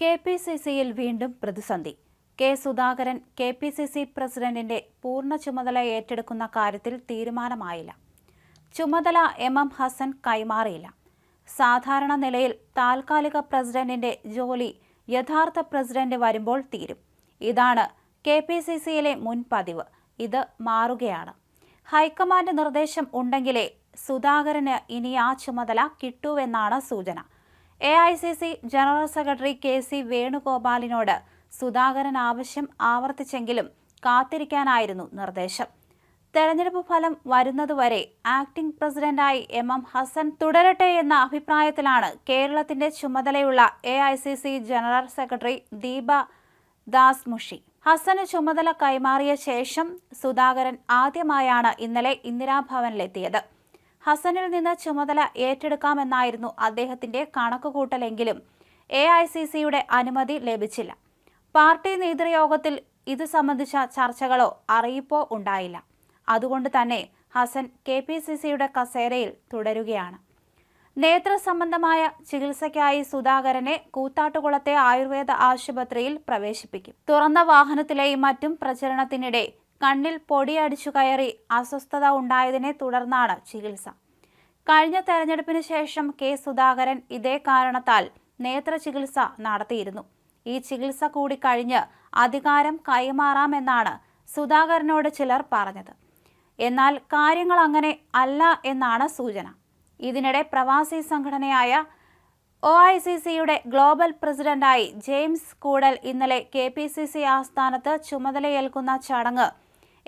K P C സിയിൽ വീണ്ടും പ്രതിസന്ധി. K Sudhakaran K P C C പ്രസിഡന്റിന്റെ പൂർണ ചുമതല ഏറ്റെടുക്കുന്ന കാര്യത്തിൽ തീരുമാനമായില്ല. ചുമതല എം എം ഹസൻ കൈമാറിയില്ല. സാധാരണ നിലയിൽ താൽക്കാലിക പ്രസിഡന്റിന്റെ ജോലി യഥാർത്ഥ പ്രസിഡന്റ് വരുമ്പോൾ തീരും. ഇതാണ് കെ പി സി സിയിലെ മുൻ പതിവ്. ഇത് മാറുകയാണ്. ഹൈക്കമാൻഡ് നിർദ്ദേശം ഉണ്ടെങ്കിലേ സുധാകരന് ഇനി ആ ചുമതല കിട്ടൂവെന്നാണ് സൂചന. A I C C general secretary K C വേണുഗോപാലിനോട് Sudhakaran ആവശ്യം ആവർത്തിച്ചെങ്കിലും കാത്തിരിക്കാനായിരുന്നു നിർദ്ദേശം. തെരഞ്ഞെടുപ്പ് ഫലം വരുന്നതുവരെ ആക്ടിംഗ് പ്രസിഡന്റായി എം എം ഹസൻ തുടരട്ടെ എന്ന അഭിപ്രായത്തിലാണ് കേരളത്തിന്റെ ചുമതലയുള്ള A general secretary Deepa Das Munshi. Hasan ചുമതല കൈമാറിയ ശേഷം സുധാകരൻ ആദ്യമായാണ് ഇന്നലെ ഇന്ദിരാഭവനിലെത്തിയത്. ഹസനിൽ നിന്ന് ചുമതല ഏറ്റെടുക്കാമെന്നായിരുന്നു അദ്ദേഹത്തിന്റെ കണക്കുകൂട്ടലെങ്കിലും എ ഐ സി സിയുടെ അനുമതി ലഭിച്ചില്ല. പാർട്ടി നേതൃയോഗത്തിൽ ഇത് സംബന്ധിച്ച ചർച്ചകളോ അറിയിപ്പോ ഉണ്ടായില്ല. അതുകൊണ്ട് തന്നെ ഹസൻ കെ പി സി സിയുടെ കസേരയിൽ തുടരുകയാണ്. നേത്ര സംബന്ധമായ ചികിത്സയ്ക്കായി സുധാകരനെ കൂത്താട്ടുകുളത്തെ ആയുർവേദ ആശുപത്രിയിൽ പ്രവേശിപ്പിക്കും. തുറന്ന വാഹനത്തിലെയും മറ്റും പ്രചരണത്തിനിടെ കണ്ണിൽ പൊടിയടിച്ചു കയറി അസ്വസ്ഥത ഉണ്ടായതിനെ തുടർന്നാണ് ചികിത്സ. കഴിഞ്ഞ തെരഞ്ഞെടുപ്പിന് ശേഷം കെ. സുധാകരൻ ഇതേ കാരണത്താൽ നേത്ര ചികിത്സ നടത്തിയിരുന്നു. ഈ ചികിത്സ കൂടി കഴിഞ്ഞ് അധികാരം കൈമാറാമെന്നാണ് സുധാകരനോട് ചിലർ പറഞ്ഞത്. എന്നാൽ കാര്യങ്ങൾ അങ്ങനെ അല്ല എന്നാണ് സൂചന. ഇതിനിടെ പ്രവാസി സംഘടനയായ ഒ ഐ സി സിയുടെ ഗ്ലോബൽ പ്രസിഡന്റായി ജെയിംസ് കൂടൽ ഇന്നലെ കെ പി സി സി ആസ്ഥാനത്ത് ചുമതലയേൽക്കുന്ന ചടങ്ങ്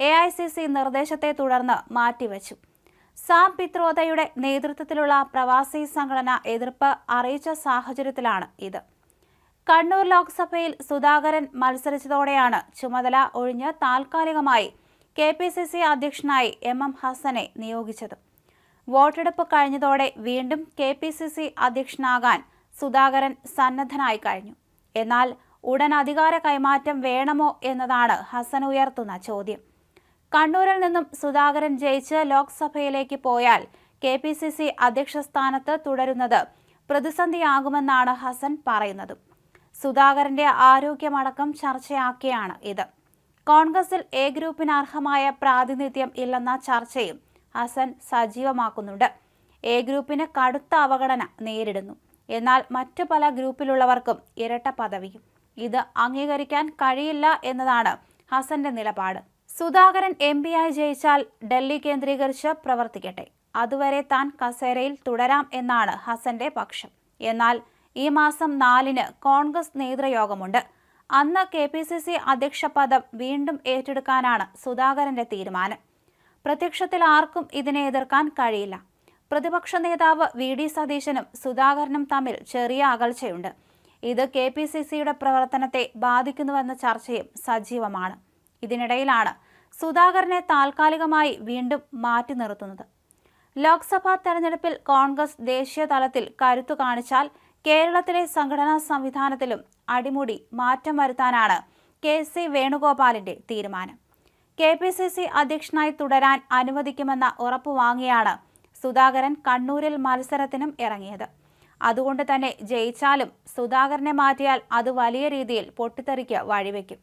എ ഐ സി സി നിർദ്ദേശത്തെ തുടർന്ന് മാറ്റിവെച്ചു. സാം പിത്രോദയുടെ നേതൃത്വത്തിലുള്ള പ്രവാസി സംഘടന എതിർപ്പ് അറിയിച്ച സാഹചര്യത്തിലാണ് ഇത്. കണ്ണൂർ ലോക്സഭയിൽ സുധാകരൻ മത്സരിച്ചതോടെയാണ് ചുമതല ഒഴിഞ്ഞ് താൽക്കാലികമായി കെ പി സി സി അധ്യക്ഷനായി എം എം ഹസനെ നിയോഗിച്ചത്. വോട്ടെടുപ്പ് കഴിഞ്ഞതോടെ വീണ്ടും കെ പി സി സി അധ്യക്ഷനാകാൻ സുധാകരൻ സന്നദ്ധനായി കഴിഞ്ഞു. എന്നാൽ ഉടൻ അധികാര കൈമാറ്റം വേണമോ എന്നതാണ് ഹസൻ ഉയർത്തുന്ന ചോദ്യം. കണ്ണൂരിൽ നിന്നും സുധാകരൻ ജയിച്ച് ലോക്സഭയിലേക്ക് പോയാൽ കെ പി സി സി അധ്യക്ഷ സ്ഥാനത്ത് തുടരുന്നത് പ്രതിസന്ധിയാകുമെന്നാണ് ഹസൻ പറയുന്നത്. സുധാകരന്റെ ആരോഗ്യമടക്കം ചർച്ചയാക്കിയാണ് ഇത്. കോൺഗ്രസിൽ എ ഗ്രൂപ്പിന് അർഹമായ പ്രാതിനിധ്യം ഇല്ലെന്ന ചർച്ചയും ഹസൻ സജീവമാക്കുന്നുണ്ട്. എ ഗ്രൂപ്പിന് കടുത്ത അവഗണന നേരിടുന്നു. എന്നാൽ മറ്റു പല ഗ്രൂപ്പിലുള്ളവർക്കും ഇരട്ട പദവിയും. ഇത് അംഗീകരിക്കാൻ കഴിയില്ല എന്നതാണ് ഹസന്റെ നിലപാട്. സുധാകരൻ എം പിയായി ജയിച്ചാൽ ഡൽഹി കേന്ദ്രീകരിച്ച് പ്രവർത്തിക്കട്ടെ. അതുവരെ താൻ കസേരയിൽ തുടരാം എന്നാണ് ഹസന്റെ പക്ഷം. എന്നാൽ ഈ മാസം നാലിന് കോൺഗ്രസ് നേതൃയോഗമുണ്ട്. അന്ന് കെ പി സി സി അധ്യക്ഷ പദം വീണ്ടും ഏറ്റെടുക്കാനാണ് സുധാകരന്റെ തീരുമാനം. പ്രത്യക്ഷത്തിൽ ആർക്കും ഇതിനെ എതിർക്കാൻ കഴിയില്ല. പ്രതിപക്ഷ നേതാവ് വി ഡി സതീശനും സുധാകരനും തമ്മിൽ ചെറിയ അകൽച്ചയുണ്ട്. ഇത് കെ പി സി സിയുടെ പ്രവർത്തനത്തെ ബാധിക്കുന്നുവെന്ന ചർച്ചയും സജീവമാണ്. ഇതിനിടയിലാണ് സുധാകരനെ താൽക്കാലികമായി വീണ്ടും മാറ്റി നിർത്തുന്നത്. ലോക്സഭാ തെരഞ്ഞെടുപ്പിൽ കോൺഗ്രസ് ദേശീയ തലത്തിൽ കരുത്തു കാണിച്ചാൽ കേരളത്തിലെ സംഘടനാ സംവിധാനത്തിലും അടിമുടി മാറ്റം വരുത്താനാണ് കെ സി വേണുഗോപാലിന്റെ തീരുമാനം. കെ പി സി സി അധ്യക്ഷനായി തുടരാൻ അനുവദിക്കുമെന്ന ഉറപ്പ് വാങ്ങിയാണ് സുധാകരൻ കണ്ണൂരിൽ മത്സരത്തിനും ഇറങ്ങിയത്. അതുകൊണ്ട് തന്നെ ജയിച്ചാലും സുധാകരനെ മാറ്റിയാൽ അത് വലിയ രീതിയിൽ പൊട്ടിത്തെറിക്ക് വഴിവെക്കും.